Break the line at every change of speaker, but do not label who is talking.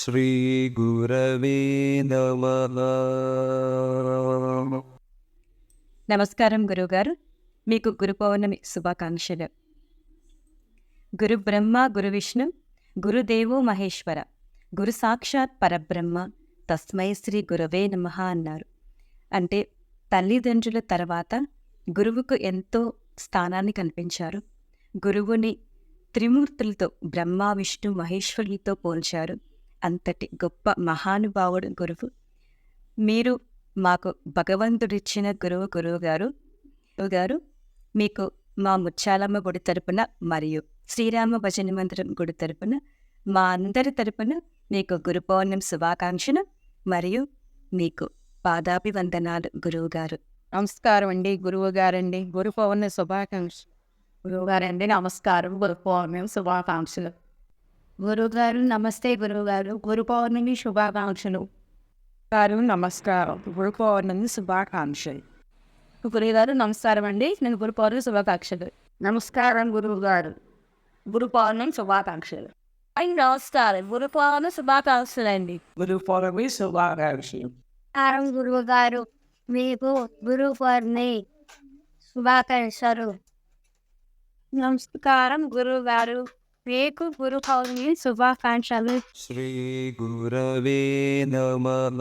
శ్రీగురవే
నమస్కారం గురుగారు మీకు గురు పౌర్ణమి శుభాకాంక్షలు గురు బ్రహ్మ గురు విష్ణు గురుదేవు మహేశ్వర గురు సాక్షాత్ పరబ్రహ్మ తస్మై శ్రీ గురవే నమ అన్నారు అంటే తల్లిదండ్రుల తర్వాత గురువుకు ఎంతో స్థానాన్ని కనిపించారు గురువుని త్రిమూర్తులతో బ్రహ్మ విష్ణు మహేశ్వరులతో పోల్చారు అంతటి గొప్ప మహానుభావుడు గురువు మీరు మాకు భగవంతుడిచ్చిన గురువు గురువు గారు గారు మీకు మా ముత్యాలమ్మ గుడి తరపున మరియు శ్రీరామ భజన మందిరం గుడి తరపున మా అందరి తరపున మీకు గురు పౌర్ణం శుభాకాంక్షలు మరియు మీకు పాదాభివందనాలు గురువు గారు
నమస్కారం అండి గురువు గారండి గురు పౌర్ణ శుభాకాంక్షలు
గురువు గారండి నమస్కారం గురు పౌర్ణం శుభాకాంక్షలు
గురుగారు నమస్తే గురువుగారు గురు పౌర్ణమి శుభాకాంక్షలు
గారు నమస్కారం గురు పౌర్ణమి శుభాకాంక్షలు
గురుగారు నమస్కారం అండి నేను గురు పౌర్ణమి శుభాకాంక్షలు
నమస్కారం గురువుగారు గురు పౌర్ణమి శుభాకాంక్షలు
అండ్ నమస్కారం గురు పౌర్ణమి శుభాకాంక్షలు అండి
గురు పౌర్ణమి శుభాకాంక్షలు
గురువు గారు మీకు గురు పౌర్ణమి శుభాకాంక్షలు
నమస్కారం గురువు గారు మీకు గురు పౌర్ణమి శుభాకాంక్షలు
శ్రీ గురవే నమ